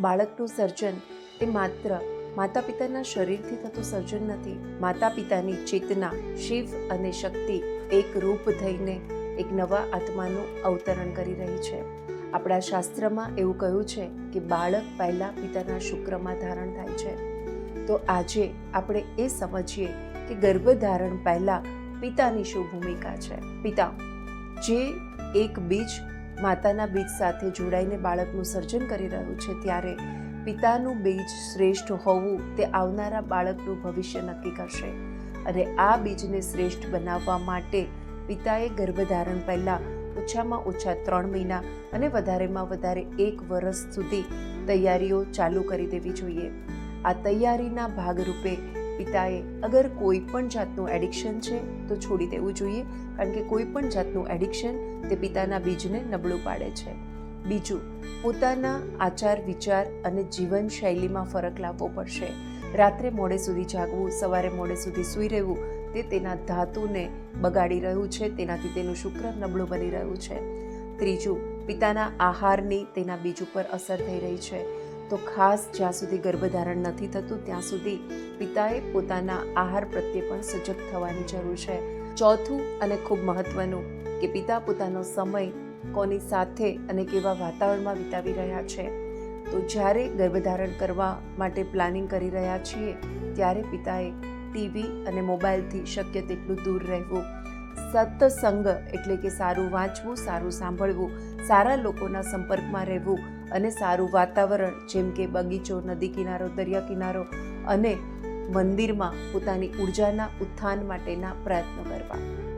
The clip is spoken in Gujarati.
બાળકનું સર્જન એ માત્ર માતા પિતાના શરીરથી થતું સર્જન નથી માતા પિતાની ચેતના, શિવ અને શક્તિ એક રૂપ થઈને એક નવા આત્માનું અવતરણ કરી રહી છે. આપણા શાસ્ત્રમાં એવું કહ્યું છે કે બાળક પહેલાં પિતાના શુક્રમાં ધારણ થાય છે. તો આજે આપણે એ સમજીએ કે ગર્ભધારણ પહેલાં પિતાની શું ભૂમિકા છે. પિતા, જે એક બીજ માતાના બીજ સાથે જોડાઈને બાળકનું સર્જન કરી રહ્યું છે ત્યારે પિતાનું બીજ શ્રેષ્ઠ હોવું તે આવનારા બાળકનું ભવિષ્ય નક્કી કરશે. અને આ બીજને શ્રેષ્ઠ બનાવવા માટે પિતાએ ગર્ભધારણ પહેલાં ઓછામાં ઓછા ત્રણ મહિના અને વધારેમાં વધારે એક વર્ષ સુધી તૈયારીઓ ચાલુ કરી દેવી જોઈએ. આ તૈયારીના ભાગરૂપે પિતાએ અગર કોઈ પણ જાતનું એડિક્શન છે, તો છોડી દેવું જોઈએ. કારણ કે કોઈ પણ જાતનું એડિક્શન તે પિતાના બીજને નબળું પાડે છે. બીજું, પોતાના આચાર, વિચાર અને જીવનશૈલીમાં ફરક લાવવો પડશે. રાત્રે મોડે સુધી જાગવું, સવારે મોડે સુધી સૂઈ રહેવું, તે તેના ધાતુને બગાડી રહ્યું છે, તેનાથી તેનું શુક્ર નબળું બની રહ્યું છે. ત્રીજું, પિતાના આહારની તેના બીજ ઉપર અસર થઈ રહી છે. તો ખાસ જ્યાં સુધી ગર્ભધારણ નથી થતું, ત્યાં સુધી પિતાએ પોતાના આહાર પ્રત્યે પણ સજગ થવાની જરૂર છે. ચોથું અને ખૂબ મહત્વનું કે પિતા પોતાનો સમય કોની સાથે અને કેવા વાતાવરણમાં વિતાવી રહ્યા છે. તો જ્યારે ગર્ભધારણ કરવા માટે પ્લાનિંગ કરી રહ્યા છીએ, ત્યારે પિતાએ ટીવી અને મોબાઈલથી શક્ય તેટલું દૂર રહેવું સત્સંગ એટલે કે સારું વાંચવું, સારું સાંભળવું, સારા લોકોના સંપર્કમાં રહેવું અને સારું વાતાવરણ, જેમ કે બગીચો, નદી કિનારો, દરિયા કિનારો અને મંદિરમાં પોતાની ઉર્જાના ઉત્થાન માટેના પ્રયત્નો કરવા.